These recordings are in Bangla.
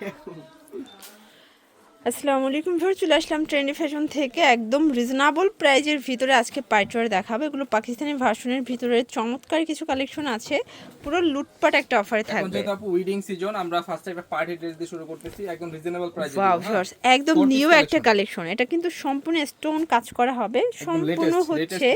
Deus. আসসালামু আলাইকুম ভিউর চলে আসলাম ট্রেন্ডি ফ্যাশন থেকে একদম রিজনেবল প্রাইজের ভিতরে। আজকে পাইটওয়ার দেখাবো। এগুলো পাকিস্তানি ভার্সনের ভিতরে চমৎকার কিছু কালেকশন আছে। পুরো লুটপাট একটা অফারে থাকবে। যেহেতু আপু উইডিং সিজন আমরা ফার্স্টে একটা পার্টি ড্রেস দিয়ে শুরু করতেছি একদম রিজনেবল প্রাইসে ওয়াও ভিউয়ার্স একদম নিউ একটা কালেকশন এটা কিন্তু সম্পূর্ণ স্টোন কাজ করা হবে। সম্পূর্ণ হচ্ছে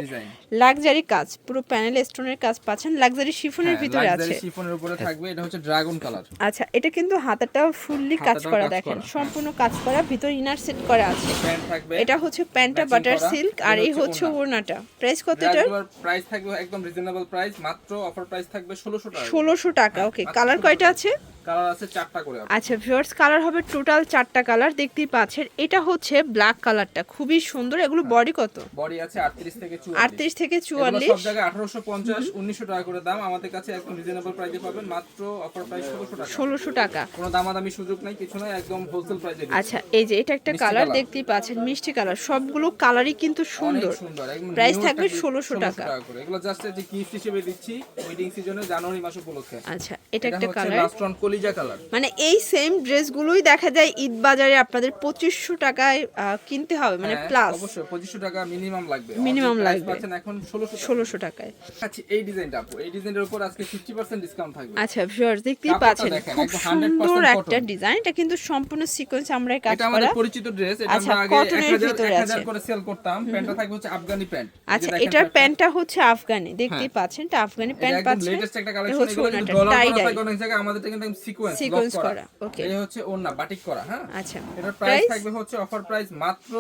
লাক্সারি কাজ। পুরো প্যানেল স্টোনের কাজ পাচ্ছেন। লাক্সারি শিফনের ভিতরে আছে। লাক্সারি শিফনের উপরে থাকবে। এটা হচ্ছে ড্রাগন কালার আচ্ছা এটা কিন্তু হাতাটা ফুললি কাজ করা দেখেন। সম্পূর্ণ কাজ করা। ভিতর ইনার সেট করা আছে। থাকবে? এটা হচ্ছে প্যান্টটা বাটার সিল্ক আর এই হচ্ছে হচ্ছে ওড়নাটা। প্রাইস কত এটার? প্রাইস থাকবে একদম রিজনেবল প্রাইস মাত্র অফার প্রাইস থাকবে 1600 টাকা। 1600 টাকা ওকে কালার কয়টা আছে? কালার আছে চারটা করে আপু। আচ্ছা ভিউয়ার্স কালার হবে টোটাল চারটা কালার দেখতেই পাচ্ছেন। এটা হচ্ছে ব্ল্যাক কালারটা খুবই সুন্দর। এগুলো বডি কত? বডি আছে 38 থেকে 44 আটত্রিশ থেকে এগুলো চুয়াল্লিশ। সব জায়গায় 1850 1900 টাকা করে দাম। আমাদের কাছে একদম রিজনেবল প্রাইসে পাবেন। মাত্র অফার প্রাইস 1600 টাকা। ষোলোশো টাকা। কোনো দামাদামি সুযোগ নাই কিছু নাই একদম হোলসেল প্রাইসে আচ্ছা এই যে এটা একটা কালার দেখতেই পাচ্ছেন মিষ্টি কালার সবগুলো কালারই কিন্তু সুন্দর। সুন্দর প্রাইস থাকবে একটা 1600 টাকা। এগুলো জাস্ট যে গিফট হিসেবে দিচ্ছি ওয়েডিং সিজনে জানুয়ারি মাস উপলক্ষে। আচ্ছা এটা একটা কালার লাস্ট ওয়ান কলিজা কালার মানে এই সেম ড্রেসগুলোই দেখা যায় ঈদ বাজারে আপনাদের পঁচিশশো টাকায় কিনতে হবে মানে প্লাস হ্যাঁ, অবশ্যই 2500 টাকা মিনিমাম লাগবে। Price লাগবে। এখন 1600 টাকা। ষোলোশো টাকায়। আচ্ছা এই ডিজাইনটা আপু এই ডিজাইনের উপর আজকে 50% ডিসকাউন্ট থাকবে। আচ্ছা ভিউয়ার্স দেখতেই পাচ্ছেন খুব সুন্দর একটা ডিজাইন এটা কিন্তু সম্পূর্ণ সিকোয়েন্স আমরা কাজ এটা আমাদের করা। পরিচিত ড্রেস এটা আচ্ছা, আমরা আগে 1000 ভিতরে 1000 করে সেল করতাম প্যান্টটা থাকবে হচ্ছে আফগানি প্যান্ট। আচ্ছা এটার প্যান্টটা। হচ্ছে আফগানি দেখতেই পাচ্ছেন এটা আফগানি প্যান্ট পাচ্ছেন লেটেস্ট একটা কালেকশন এগুলো ডলার ডাই অনেক জায়গায় আমাদের কিন্তু সিকোয়েন্স লক করা, okay. এই হচ্ছে ওন্না বাটিক করা হ্যাঁ? আচ্ছা। এটার প্রাইস থাকবে হচ্ছে অফার প্রাইস মাত্র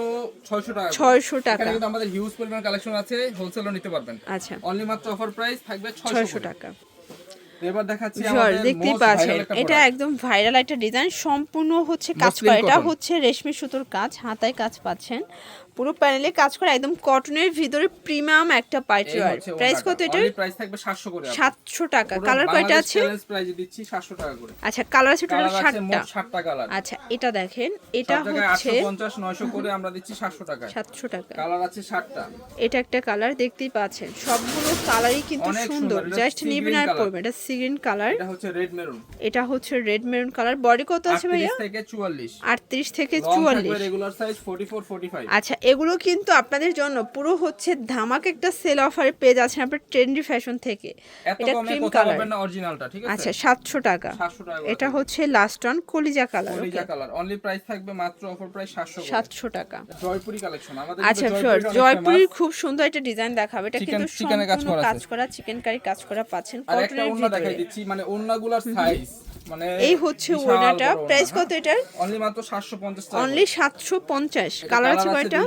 600 টাকা 600 টাকা। কিন্তু আমাদের হিউজ পরিমাণ কালেকশন আছে হোলসেলও নিতে পারবেন। আচ্ছা। অনলি মাত্র অফার প্রাইস থাকবে 600 ছয়শো টাকা। এবার দেখাচ্ছি ভিউয়ার্স আমাদের দেখতেই পাচ্ছেন। এটা একদম ভাইরাল একটা ডিজাইন সম্পূর্ণ হচ্ছে কাজ করা এটা হচ্ছে রেশমি সুতোর কাজ হাতায় কাজ পাচ্ছেন। পুরো প্যানেলে কাজ করা একদম কটনের ভিতরে প্রিমিয়াম একটা এই পাইটওয়ার প্রাইস কত Only price থাকবে 700 করে আপু। সাতশো টাকা। কালার কয়টা আছে? চ্যালেঞ্জ প্রাইজে দিচ্ছি 700 টাকা করে। আচ্ছা কালার আছে টোটাল কালার আছে সাতটা মোট 60টা কালার আচ্ছা এটা দেখেন এটা হচ্ছে 850 900 করে আমরা দিচ্ছি 700 টাকায়। সাতশো টাকা। কালার আছে 60টা এটা একটা কালার দেখতেই পাচ্ছেন। সবগুলো কালারই কিন্তু সুন্দর। জাস্ট নিবেন আর। পরবেন। এটা সিগ্রিন কালার এটা হচ্ছে রেড মেরুন এটা হচ্ছে রেড মেরুন কালার বডি কত আছে ভাইয়া? 38 থেকে 44 আটত্রিশ থেকে লং থাকবে চুয়াল্লিশ। রেগুলার সাইজ 44 45 আচ্ছা এগুলো কিন্তু আপনাদের জন্য পুরো হচ্ছে ধামাক একটা সেল অফারে পেয়ে যাচ্ছেন আপনার ট্রেন্ডি ফ্যাশন থেকে। এটা ক্রিম কালার না অরিজিনালটা ঠিক আছে? আচ্ছা সাতশো টাকা। 700 টাকা এটা হচ্ছে লাস্ট অন কলিজা কালার কলিজা কালার অনলি প্রাইস থাকবে মাত্র অফার প্রাইস 700 করে। সাতশো টাকা। জয়পুরি কালেকশন আমাদের আচ্ছা শিওর famous। খুব সুন্দর একটা ডিজাইন দেখাবে। এটা কিন্তু এ কাজ করা কাজ করা চিকেন কারি কাজ করা পাচ্ছেন কটনের ভিতরে। দেখাই দিচ্ছি মানে ওন্নাগুলার সাইজ মানে এই হচ্ছে ওড়নাটা। প্রাইস কত এটার? অনলি মাত্র 750 টাকা অনলি সাতশো পঞ্চাশ। কালার আছে কয়টা?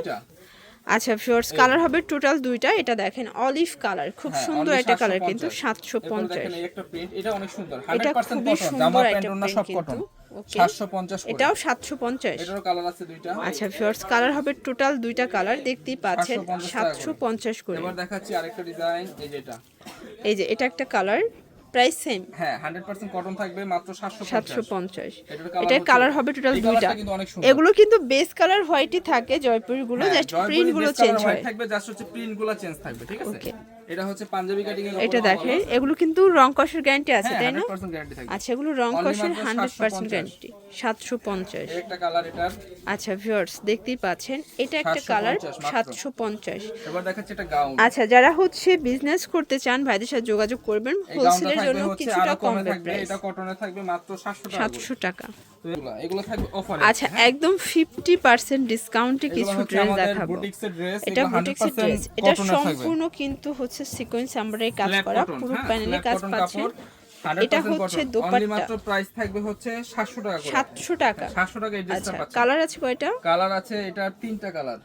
আচ্ছা ফিওর্স কালার হবে টোটাল দুইটা। এটা দেখেন অলিভ কালার খুব হ্যাঁ, সুন্দর একটা কালার কিন্তু সাতশো পঞ্চাশ। দেখেন এই একটা প্রিন্ট এটা অনেক সুন্দর। 100% খুবই কটন জামা প্যান্ট ওন্না সব কটন. 750 এটাও সাতশো পঞ্চাশ। আচ্ছা ফিওর্স কালার হবে টোটাল দুইটা কালার দেখতেই পাচ্ছেন সাতশো পঞ্চাশ করে। দেখাচ্ছি আরেকটা ডিজাইন এই যে এটা। একটা কালার প্রাইস সেম। হ্যাঁ 100% কটন থাকবে মাত্র 750 এটার কালার হবে টোটাল দুইটা। এগুলো কিন্তু বেস কালার হোয়াইটই থাকে জয়পুরগুলো জাস্ট প্রিন্টগুলো চেঞ্জ হয়। থাকবে জাস্ট হচ্ছে প্রিন্টগুলো চেঞ্জ থাকবে ঠিক আছে. এটা হচ্ছে পাঞ্জাবি কাটিং এর এটা দেখেন এগুলো কিন্তু রং কষের গ্যারান্টি আছে হ্যাঁ তাই না? 100% আচ্ছা এগুলো রং কষের মাত্র হান্ড্রেড পার্সেন্ট 750 গ্যারান্টি সাতশো পঞ্চাশ। একটা কালার এটার। আচ্ছা ভিউয়ার্স দেখতেই পাচ্ছেন এটা একটা কালার 750 সাতশো পঞ্চাশ। এবার দেখাচ্ছি এটা গাউন আচ্ছা যারা হচ্ছে বিজনেস করতে চান ভাইদের সাথে যোগাযোগ করবেন হোলসেলের জন্য কিছুটা কমে থাকবে। এটা কটনে থাকবে মাত্র 700 টাকা আচ্ছা একদম ফিফটি পার্সেন্ট ডিসকাউন্টে কিছু ড্রেস দেখাবো। এটা বুটিক্সের ড্রেস এটা সম্পূর্ণ কিন্তু হচ্ছে সিকোয়েন্স এমব্রয়ডারি কাজ করা পুরো প্যানেলে কাজ পাচ্ছেন। এটা হচ্ছে দোপাট্টা। মাত্র প্রাইস থাকবে হচ্ছে 700 টাকা করে। সাতশো টাকা। 700 টাকা এই ড্রেসটা আচ্ছা পাচ্ছেন। কালার আছে কয়টা? কালার আছে এটা তিনটা কালার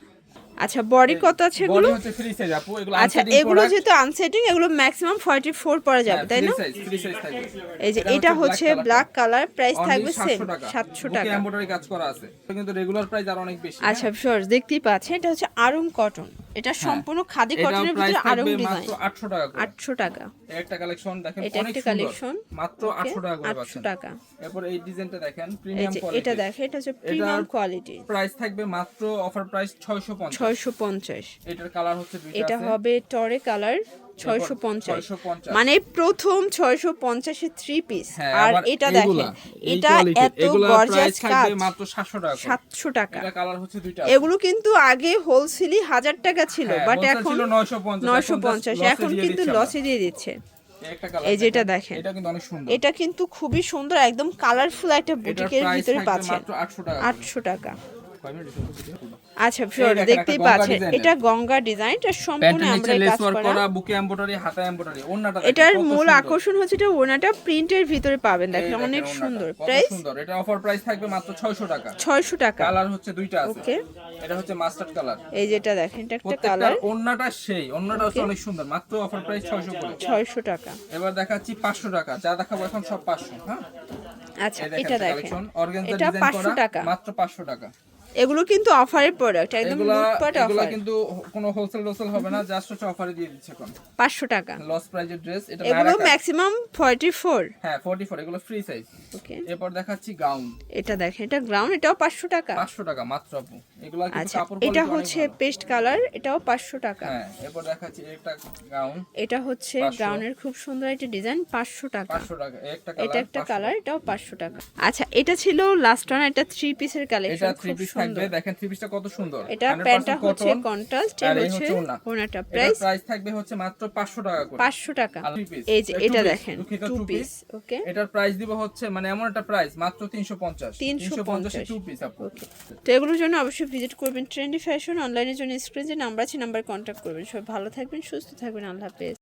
আচ্ছা বডি কত আছে এগুলো? বডি হচ্ছে ফ্রি সাইজ আপু এগুলো আচ্ছা এগুলো যেহেতু আনসেটিং এগুলো ম্যাক্সিমাম ফর্টি ফোর পরা যাবে হ্যাঁ, তাই না? free size থাকবে। এই যে এটা হচ্ছে হচ্ছে ব্ল্যাক কালার প্রাইস থাকবে সেম 700 টাকা। embroidery কাজ করা আছে। কিন্তু রেগুলার প্রাইস আর অনেক বেশি আচ্ছা ফিওর্স দেখতেই পাচ্ছেন এটা হচ্ছে আরং কটন এটা সম্পূর্ণ খাদি কটনের ভিতরে আরং ডিজাইন 800 টাকা করে। আটশো টাকা। একটা কালেকশন দেখেন এটা অনেক একটা সুন্দর। মাত্র 800 টাকা করে পাচ্ছেন। টাকা। এরপর এই ডিজাইনটা দেখেন প্রিমিয়াম কোয়ালিটি এটা দেখেন এটা হচ্ছে প্রিমিয়াম কোয়ালিটি প্রাইস থাকবে মাত্র অফার প্রাইস 650 ছয়শো পঞ্চাশ। এটার কালার হচ্ছে দুইটা এটা হবে টরে কালার ছয়শো পঞ্চাশ। মানে প্রথম ছয়শো পঞ্চাশের থ্রি পিস হ্যাঁ, আর এটা দেখেন এটা এত price কাজ থাকবে মাত্র 700 টাকা করে। সাতশো টাকা। এগুলো কিন্তু আগে হোলসেলি হাজার টাকা ছিল হ্যাঁ, বাট এখন ছিল 950, নয়শো পঞ্চাশ। এখন কিন্তু লসে দিয়ে দিচ্ছে। এই যেটা দেখেন। এটা কিন্তু খুবই সুন্দর একদম কালারফুল একটা বুটিকের ভিতরে পাচ্ছেন মাত্র 800 টাকা করে। আটশো টাকা? আচ্ছা ফিওর দেখতেই পাচ্ছেন এটা গঙ্গা ডিজাইন এটা সম্পূর্ণ আমরা কাজ করা। করা বুকে এমব্রয়ডারি হাতা এমব্রয়ডারি ওন্নাটা এটার মূল আকর্ষণ হচ্ছে এটা ওনাটা প্রিন্টের ভিতরে পাবেন দেখেন অনেক সুন্দর। প্রাইস সুন্দর। এটা অফার প্রাইস থাকবে মাত্র 600 টাকা। ছয়শো টাকা। কালার হচ্ছে দুইটা আছে। ওকে এটা হচ্ছে মাস্টার্ড কালার এই যেটা দেখেন এটা একটা কালার ওন্নাটা সেই হচ্ছে অনেক সুন্দর মাত্র অফার প্রাইস 600 করে। ছয়শো টাকা। এবার দেখাচ্ছি 500 টাকা যা দেখাবো এখন সব 500 হ্যাঁ? আচ্ছা এটা দেখেন। অর্গানজা এটা ডিজাইন করা টাকা। মাত্র 500 টাকা। এগুলো কিন্তু অফারের প্রোডাক্ট একদম লুটপাট অফার এগুলো কিন্তু কোনো হোলসেল টোসেল হবে না জাস্ট হচ্ছে অফারে দিয়ে দিচ্ছে এখন। পাঁচশো টাকা। লস প্রাইজের ড্রেস এটা এগুলো ম্যাক্সিমাম ফর্টি ফোর হ্যাঁ 44 এগুলো ফ্রি সাইজ ওকে এরপর দেখাচ্ছি গাউন এটা দেখেন এটা গ্রাউন্ড এটাও পাঁচশো টাকা। 500 টাকা মাত্র আপু। আচ্ছা এটা হচ্ছে পেস্ট কালার এটাও পাঁচশো টাকা। হ্যাঁ এরপর দেখাচ্ছি একটা গাউন। এটা হচ্ছে 500 গ্রাউন্ডের খুব সুন্দর একটা ডিজাইন পাঁচশো টাকা। 500 টাকা এই একটা এটা একটা কালার এটাও পাঁচশো টাকা। আচ্ছা এটা ছিল লাস্ট ওয়ান একটা থ্রি পিসের কালেকশন খুব সুন্দর। দেখেন থ্রি পিসটা কত সুন্দর। এটা প্যান্টটা হচ্ছে কন্ট্রাস্ট আর এ হচ্ছে ওনাটা প্রাইস প্রাইস থাকবে হচ্ছে মাত্র 500 টাকা করে। পাঁচশো টাকা। এই যে এটা দেখেন টু পিস ওকে এটার প্রাইস দিব হচ্ছে মানে এমন একটা প্রাইস মাত্র 350 350 টু পিস তো এগুলোর জন্য অবশ্যই ভিজিট করবেন ট্রেন্ডি ফ্যাশন, অনলাইনের জন্য স্ক্রিনে যে নাম্বার আছে, নাম্বার কন্ট্যাক্ট করবেন। সবাই ভালো থাকবেন, সুস্থ থাকবেন। আল্লাহ হাফেজ।